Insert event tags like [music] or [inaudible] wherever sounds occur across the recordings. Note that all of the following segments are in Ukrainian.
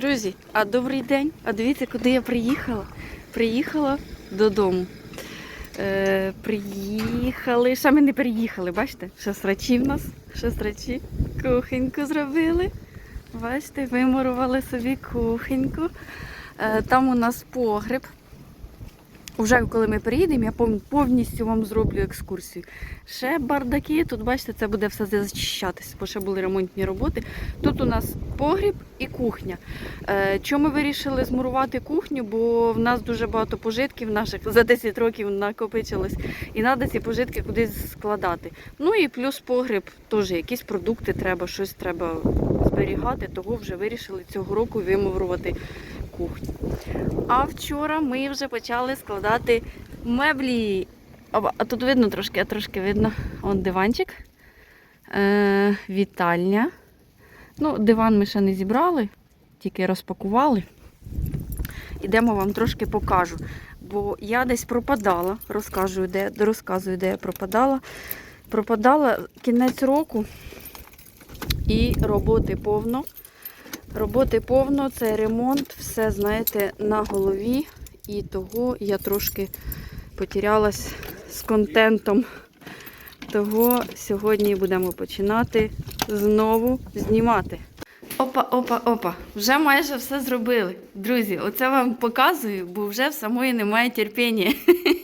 Друзі, а добрий день. А дивіться, куди я приїхала. Приїхала додому. Е, приїхали. Ще ми не переїхали, бачите? Ще срачі в нас, ще срачі. Кухоньку зробили. Бачите, вимурували собі кухоньку. Е, там у нас погреб. Уже коли ми приїдемо, я пов- повністю вам зроблю екскурсію. Ще бардаки, тут бачите, це буде все зачищатись, бо ще були ремонтні роботи. Тут у нас погріб і кухня. Е, Чому ми вирішили змурувати кухню? Бо в нас дуже багато пожитків наших за 10 років накопичилось, і треба ці пожитки кудись складати. Ну і плюс погріб теж якісь продукти треба, щось треба зберігати, того вже вирішили цього року вимурувати кухню. А вчора ми вже почали складати меблі. А тут видно трошки, а трошки видно. Он диванчик. Е, вітальня. Ну, диван ми ще не зібрали, тільки розпакували. Ідемо вам трошки покажу. Бо я десь пропадала, розкажу, де, розказую, де я пропадала. Пропадала кінець року і роботи повно. Роботи повно, це ремонт, все, знаєте, на голові. І того я трошки потерялась з контентом. Того сьогодні будемо починати знову знімати. Опа, опа, опа. Вже майже все зробили. Друзі, оце вам показую, бо вже в самої немає терпіння.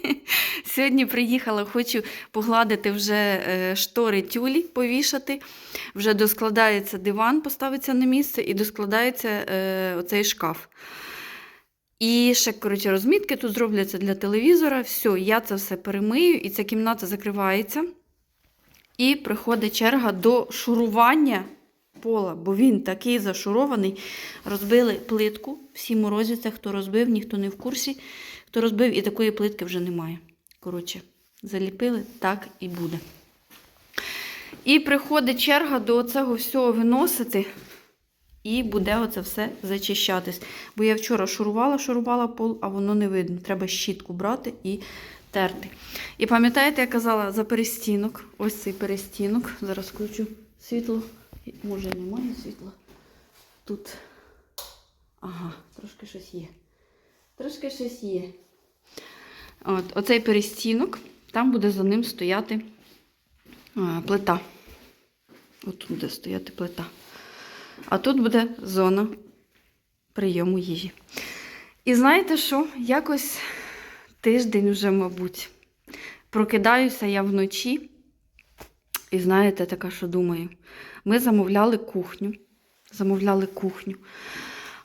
[laughs] Сьогодні приїхала, хочу погладити вже е, штори тюлі, повішати. Вже доскладається диван, поставиться на місце і доскладається е, оцей шкаф. І ще, коротше, розмітки тут зробляться для телевізора. Все, я це все перемию, і ця кімната закривається. І приходить черга до шурування пола, бо він такий зашурований. Розбили плитку. Всі морозяться, хто розбив, ніхто не в курсі. Хто розбив, і такої плитки вже немає. Коротше, заліпили, так і буде. І приходить черга до цього всього виносити. І буде оце все зачищатись. Бо я вчора шурувала, шурувала пол, а воно не видно. Треба щітку брати і терти. І пам'ятаєте, я казала за перестінок. Ось цей перестінок. Зараз включу світло. Може, немає світла. Тут. Ага, трошки щось є. Трошки щось є. От, оцей перестінок, там буде за ним стояти а, плита. От тут буде стояти плита. А тут буде зона прийому їжі. І знаєте що? Якось тиждень вже, мабуть, прокидаюся я вночі. І знаєте, така, що думаю, ми замовляли кухню. Замовляли кухню.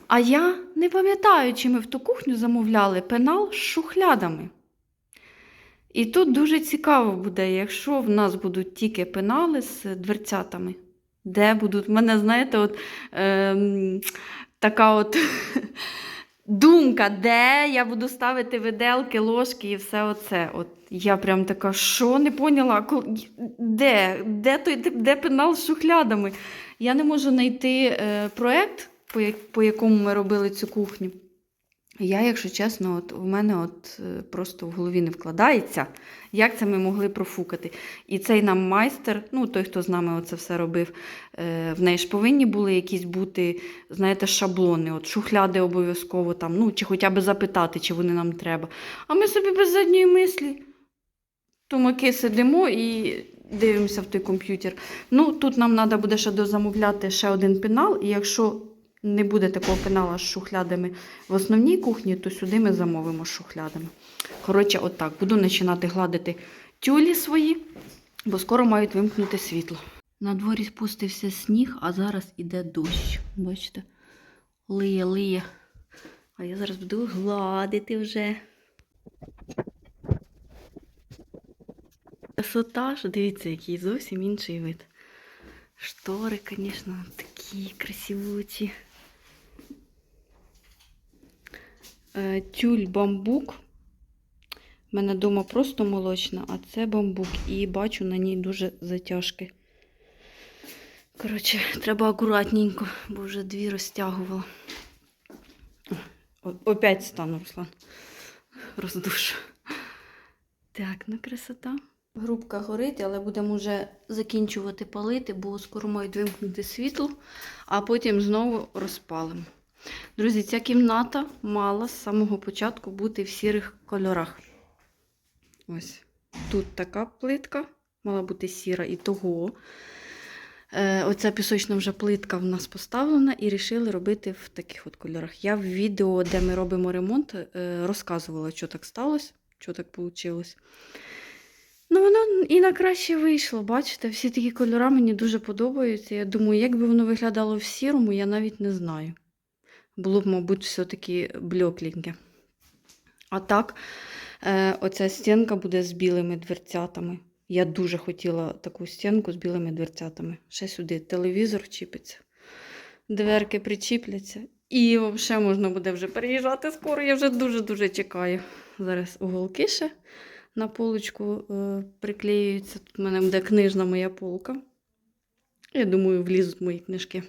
А я не пам'ятаю, чи ми в ту кухню замовляли пенал з шухлядами. І тут дуже цікаво буде, якщо в нас будуть тільки пенали з дверцятами. Де будуть? В мене, знаєте, от ем, така от [laughs] думка, де я буду ставити виделки, ложки і все оце. От я прям така, що не поняла, де? Де, той, де пенал з шухлядами? Я не можу знайти е, проєкт, по якому ми робили цю кухню. Я, якщо чесно, от в мене от е, просто в голові не вкладається, як це ми могли профукати. І цей нам майстер, ну той, хто з нами це все робив, е, в неї ж повинні були якісь бути, знаєте, шаблони, от шухляди обов'язково там, ну чи хоча б запитати, чи вони нам треба. А ми собі без задньої мислі. Тумаки сидимо і дивимося в той комп'ютер. Ну, тут нам треба буде ще дозамовляти ще один пенал, і якщо не буде такого пенала з шухлядами в основній кухні, то сюди ми замовимо з шухлядами. Коротше, отак. Буду починати гладити тюлі свої, бо скоро мають вимкнути світло. На дворі спустився сніг, а зараз іде дощ. Бачите? Лиє, лиє. А я зараз буду гладити вже. Красота ж, дивіться, який зовсім інший вид. Штори, звісно, такі красивуті. Е, Тюль бамбук. У мене вдома просто молочна, а це бамбук. І бачу на ній дуже затяжки. Коротше, треба акуратненько, бо вже дві розтягувала. Опять стану, Руслан. Роздушу. Так, ну красота. Грубка горить, але будемо вже закінчувати палити, бо скоро мають вимкнути світло, а потім знову розпалимо. Друзі, ця кімната мала з самого початку бути в сірих кольорах. Ось тут така плитка, мала бути сіра і того. Е, оця пісочна вже плитка в нас поставлена і вирішили робити в таких от кольорах. Я в відео, де ми робимо ремонт, е, розказувала, що так сталося, що так вийшло. Ну, воно і на краще вийшло, бачите, всі такі кольори мені дуже подобаються. Я думаю, як би воно виглядало в сірому, я навіть не знаю. Було б, мабуть, все-таки блекленьке. А так, е, оця стінка буде з білими дверцятами. Я дуже хотіла таку стінку з білими дверцятами. Ще сюди телевізор чіпиться, дверки причіпляться. І взагалі можна буде вже переїжджати скоро. Я вже дуже-дуже чекаю. Зараз уголки ще на полочку е, приклеюються. Тут в мене буде книжна моя полка. Я думаю, влізуть мої книжки.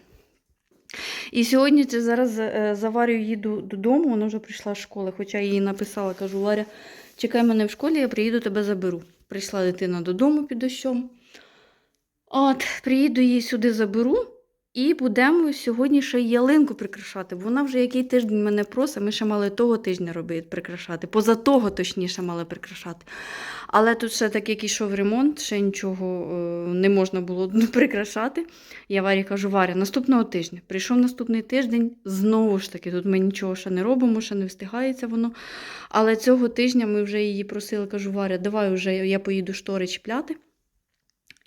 І сьогодні це зараз е, заварю їду додому, вона вже прийшла з школи, хоча я їй написала, кажу, Варя, чекай мене в школі, я приїду, тебе заберу. Прийшла дитина додому під дощом. От, приїду її сюди заберу. І будемо сьогодні ще ялинку прикрашати. бо Вона вже який тиждень мене просить, ми ще мали того тижня робити прикрашати. Поза того, точніше, мали прикрашати. Але тут ще так як ішов ремонт, ще нічого е, не можна було [laughs] прикрашати. Я Варі кажу, Варя, наступного тижня. Прийшов наступний тиждень, знову ж таки, тут ми нічого ще не робимо, ще не встигається воно. Але цього тижня ми вже її просили, кажу, Варя, давай вже я поїду штори чіпляти.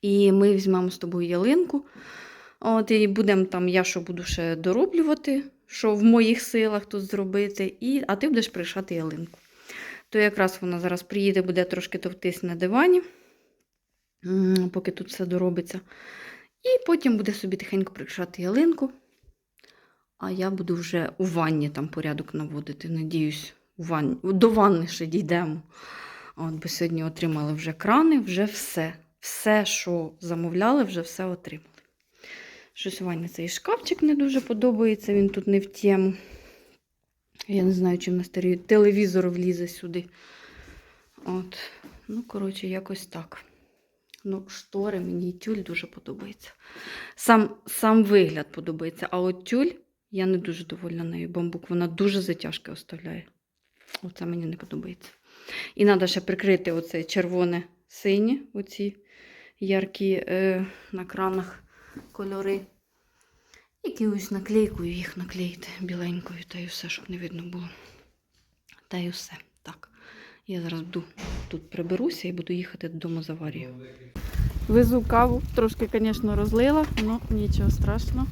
І ми візьмемо з тобою ялинку. От, і будемо там, я що буду ще дороблювати, що в моїх силах тут зробити, і, а ти будеш пришати ялинку. То якраз вона зараз приїде, буде трошки товтись на дивані, поки тут все доробиться. І потім буде собі тихенько прикрашати ялинку. А я буду вже у ванні там порядок наводити. Надіюсь, у ванні. до ванни ще дійдемо. От, бо сьогодні отримали вже крани, вже все. Все, що замовляли, вже все отримали. Щось Ваня цей шкафчик не дуже подобається, він тут не в тему. Я не знаю, чи в нас старий телевізор влізе сюди. От. Ну, коротше, якось так. Ну, штори мені тюль дуже подобається. Сам, сам вигляд подобається, а от тюль я не дуже довольна нею. Бамбук, вона дуже затяжки оставляє. Оце мені не подобається. І треба ще прикрити оце червоне синє, оці яркі е, на кранах кольори. Якоюсь наклейкою їх наклеїти біленькою, та й все, щоб не видно було. Та й все. Так. Я зараз буду тут приберуся і буду їхати додому за Варією. Везу каву, трошки, звісно, розлила, але нічого страшного.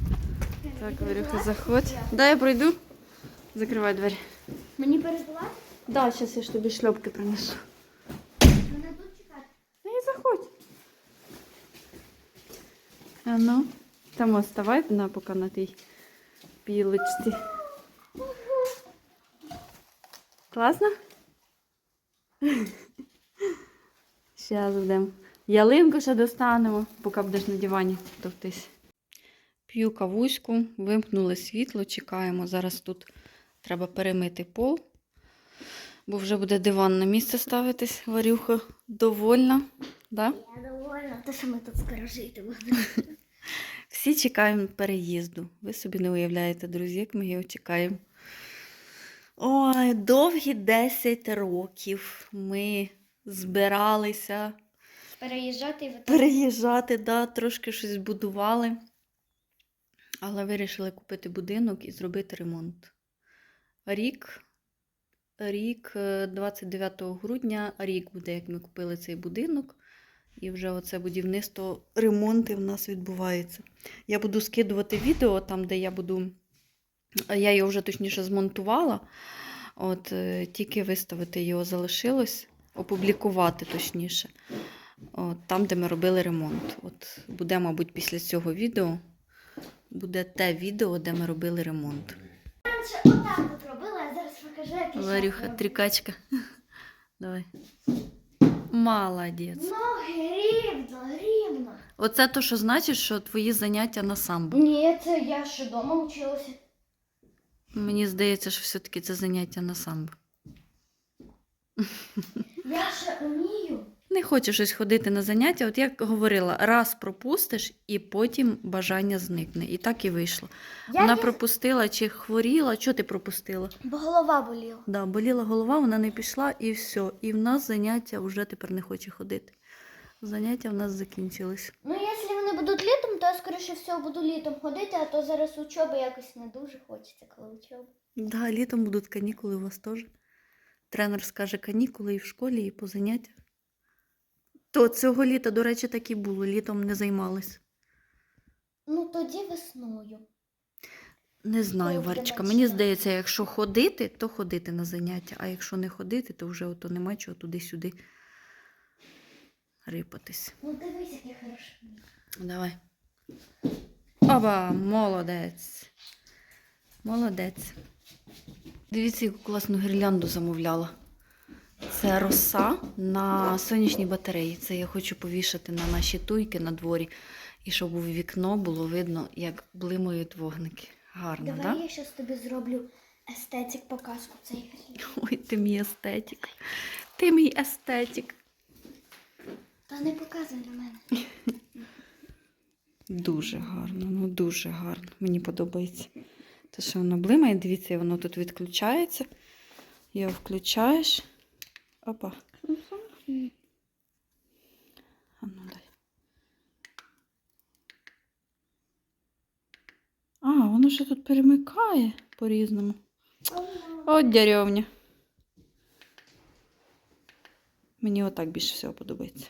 Так, Варюха, заходь. Да, я пройду. Закривай двері. Мені передавати? Да, зараз я ж тобі шльопки принесу. Мене тут чекати. Та і заходь. А ну, там оставай на поки на тій пілочці. Класно? Зараз будемо. Ялинку ще достанемо, поки будеш на дивані товтись. П'ю кавуську, вимкнули світло, чекаємо. Зараз тут треба перемити пол, бо вже буде диван на місце ставитись. Варюха довольна. Да? Я довольна, те, що ми тут скоро жити будемо. Всі чекаємо переїзду. Ви собі не уявляєте, друзі, як ми його чекаємо. Ой, довгі 10 років ми збиралися Переїжджати і переїжджати, да, трошки щось будували. Але вирішили купити будинок і зробити ремонт. Рік, рік, е, 29 грудня, рік буде, як ми купили цей будинок. І вже оце будівництво, ремонти в нас відбувається. Я буду скидувати відео там, де я буду. Я його вже точніше змонтувала. От, е, тільки виставити його залишилось, опублікувати точніше. От, там, де ми робили ремонт. От, буде, мабуть, після цього відео. Буде те відео, де ми робили ремонт. отак от робила, а зараз покажу, як я Варюха, щас роблю. трикачка. [laughs] Давай. Молодець. Ну, рівно, рівно. Оце то, що значить, що твої заняття на самбо. Ні, це я ще вдома вчилася. Мені здається, що все-таки це заняття на самбо. Я ще вмію Не хоче щось ходити на заняття. От як говорила, раз пропустиш, і потім бажання зникне. І так і вийшло. Я вона не- пропустила чи хворіла. Що ти пропустила? Бо голова боліла. Да, боліла голова, вона не пішла і все. І в нас заняття вже тепер не хоче ходити. Заняття в нас закінчились. Ну, якщо вони будуть літом, то я, скоріше всього, буду літом ходити, а то зараз учоба якось не дуже хочеться, коли учоба. Да, літом будуть канікули у вас теж. Тренер скаже канікули і в школі, і по заняттях. То цього літа, до речі, так і було. Літом не займались. Ну, тоді весною. Не знаю, Варечка. Мені здається, якщо ходити, то ходити на заняття. А якщо не ходити, то вже ото нема чого туди-сюди рипатись. Ну, дивись, яке хороше. Давай. Оба, молодець. Молодець. Дивіться, яку класну гірлянду замовляла. Це роса на сонячній батареї. Це я хочу повішати на наші туйки на дворі. І щоб у вікно було видно, як блимають вогники. Гарно? Давай Да? я зараз тобі зроблю естетик показку цей. Ой, ти мій естетик. Ти мій естетик. Та не показуй на мене. Дуже гарно, ну дуже гарно. Мені подобається. Те, що воно блимає, дивіться, воно тут відключається. Його включаєш. Опа. А ну дай. А, воно ще тут перемикає по-різному. От дярьовня. Мені отак більше всього подобається.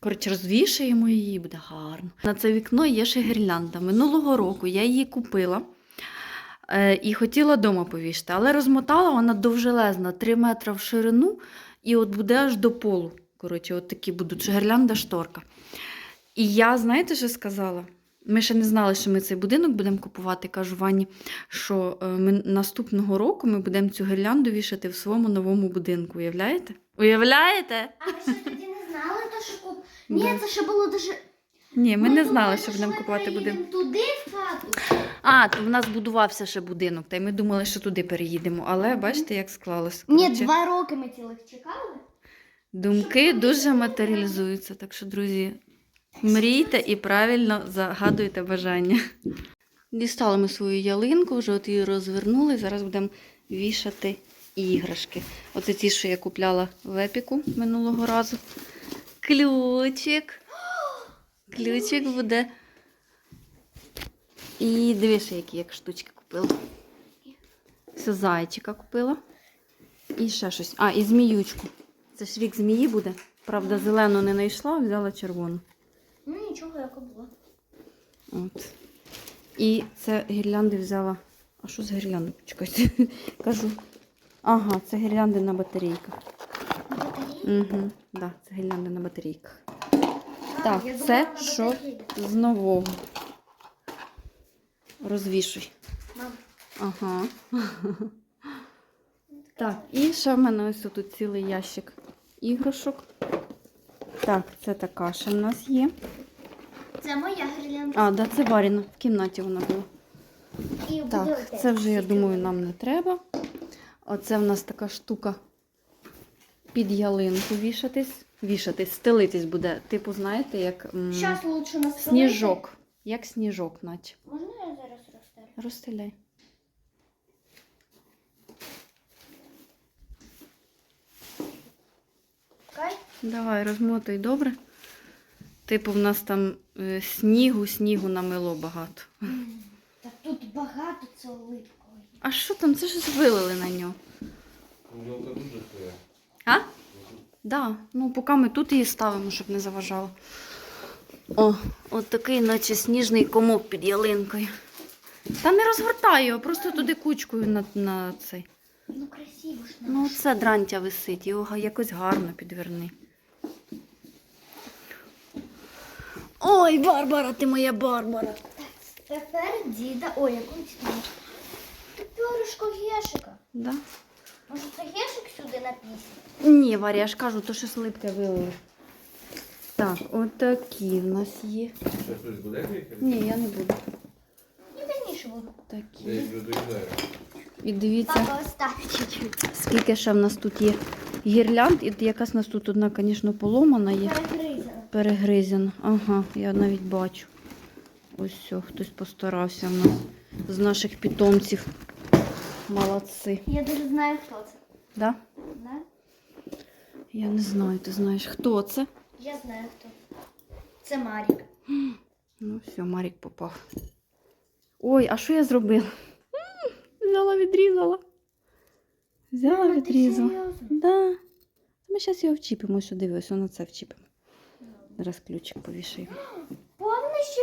Коротше, розвішаємо її, буде гарно. На це вікно є ще гірлянда. Минулого року я її купила і хотіла вдома повісити, але розмотала вона довжелезна, 3 метри в ширину, і от буде аж до полу. Коротше, от такі будуть гірлянда шторка. І я, знаєте, що сказала? Ми ще не знали, що ми цей будинок будемо купувати. Кажу Вані, що е, ми наступного року ми будемо цю гірлянду вішати в своєму новому будинку. Уявляєте? Уявляєте? А ви ще тоді не знали, то що куп... Ні, Да. це ще було дуже. Ні, ми, не думали, знали, що будемо купувати будинок. туди в хату. А, то в нас будувався ще будинок, та й ми думали, що туди переїдемо. Але бачите, як склалось. Ні, Коротше, два роки ми цілих чекали. Думки дуже матеріалізуються. Так що, друзі, мрійте і правильно загадуйте бажання. Дістали ми свою ялинку, вже от її розвернули. Зараз будемо вішати іграшки. Оце ті, що я купляла в епіку минулого разу. Ключик. Ключик буде. І дивись, які як штучки купила. Все зайчика купила. І ще щось. А, і зміючку. Це ж рік змії буде. Правда, зелену не знайшла, взяла червону. Ну нічого, яка була. От. І це гірлянди взяла. А що з гірлянди? Почекайте. [laughs] Кажу. Ага, це гірлянди на батарейках. Батареї? Угу. Да, це гірлянди на батарейках. Так, це що з нового. Розвішуй. Ага. [laughs] Так, і ще в мене ось тут цілий ящик іграшок. Так, це така ще в нас є. Це моя гірлянда. А, да, це Варіна. В кімнаті вона була. Так, це вже, я думаю, нам не треба. Оце в нас така штука під ялинку вішатись. Вішатись, стелитись буде. Типу, знаєте, як м, лучше сніжок. Як сніжок, наче. Можна я зараз розтеру? Розстеляй. Кай? Давай, розмотуй добре. Типу, в нас там е, снігу, снігу намило багато. Так тут багато цього липкого. А що там? Це ж вилили на нього. У нього дуже своє. А? Да. Ну, поки ми тут її ставимо, щоб не заважало. О, от такий, наче сніжний комок під ялинкою. Та не розгортай його, просто туди кучкою на, на цей. Ну красиво ж. Ну, це дрантя висить, його якось гарно підверни. Ой, Барбара, ти моя Барбара. Тепер діда. Ой, якусь там. Тут перышко гешика. Да? Може це гешик сюди написано? Ні, Варя, я ж кажу, то щось липке вилили. Так, от такі в нас є. Ще хтось буде гріхи? Ні, я не буду. І пізніше буду. Я Такі. їх доїдаю. І дивіться, Папа, чуть-чуть. скільки ще в нас тут є гірлянд. І якась у нас тут одна, звісно, поломана є. Перегризана. Перегризен. Ага, я навіть бачу. Ось все, хтось постарався в нас з наших питомців. Молодці. Я дуже знаю, хто це. Да? Да? Я не знаю, ти знаєш, хто це? Я знаю, хто. Це Марік. Ну, все, Марік попав. Ой, а що я зробила? Взяла, відрізала. Взяла, Мама, ти відрізала. серйозно? Да. Ми зараз його вчіпимо сюди, ось на це вчіпимо. Зараз ключик повішаємо. Повністю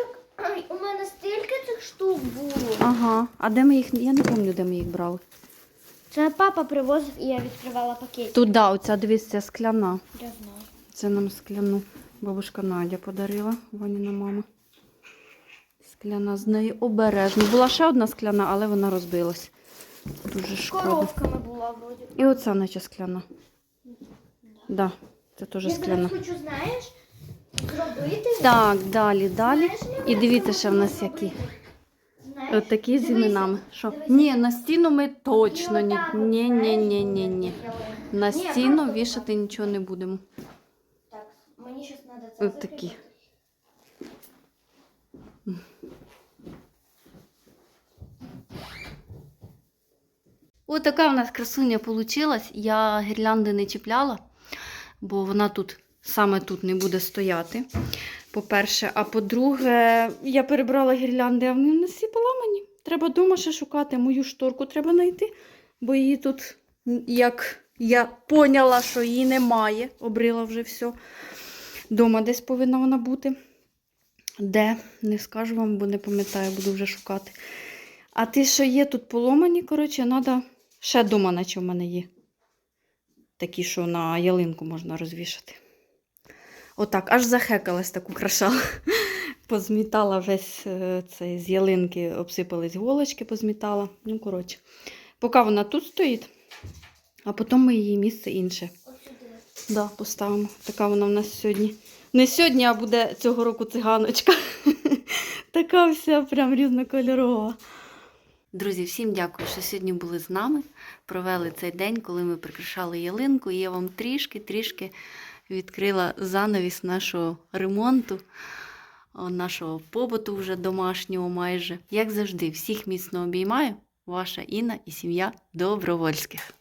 Ай, у мене стільки цих штук було. Ага. А де ми їх? Я не пам'ятаю, де ми їх брали. Це папа привозив і я відкривала пакет. Тут, да, оця дивись, ця скляна. Я знаю. Це нам скляну бабушка Надя подарила, Ваніна мама. Скляна з нею обережно. Була ще одна скляна, але вона розбилась. Дуже шкода. коровками була вроді. І оця наче скляна. Да, це теж Я скляна. хочу, знаєш, зробити. Так, далі, далі. І дивіться, ще в нас які. От такі з іменами. Що? Ні, на стіну ми точно ні. Ні, ні, ні, ні, ні. На стіну вішати нічого не будемо. Так, мені щось треба це От такі. Ось така в нас красуня вийшла. Я гірлянди не чіпляла, бо вона тут саме тут не буде стояти. По-перше, а по-друге, я перебрала гірлянди, а вони всі поламані. Треба вдома ще шукати мою шторку, треба знайти, бо її тут, як я поняла, що її немає, обрила вже все. Дома десь повинна вона бути. Де? Не скажу вам, бо не пам'ятаю, буду вже шукати. А ті, що є тут поломані, коротше, треба ще дома, наче в мене є. Такі, що на ялинку можна розвішати. Отак, аж захекалась так украшала. [laughs] Позмітала весь е, цей з ялинки, обсипались голочки, позмітала. Ну, коротше. Поки вона тут стоїть, а потім ми її місце інше. Да, поставимо. Така вона в нас сьогодні. Не сьогодні, а буде цього року циганочка. [laughs] така вся прям різнокольорова. Друзі, всім дякую, що сьогодні були з нами. Провели цей день, коли ми прикрашали ялинку. І я вам трішки-трішки відкрила занавіс нашого ремонту, нашого побуту вже домашнього майже. Як завжди, всіх міцно обіймаю. Ваша Інна і сім'я Добровольських.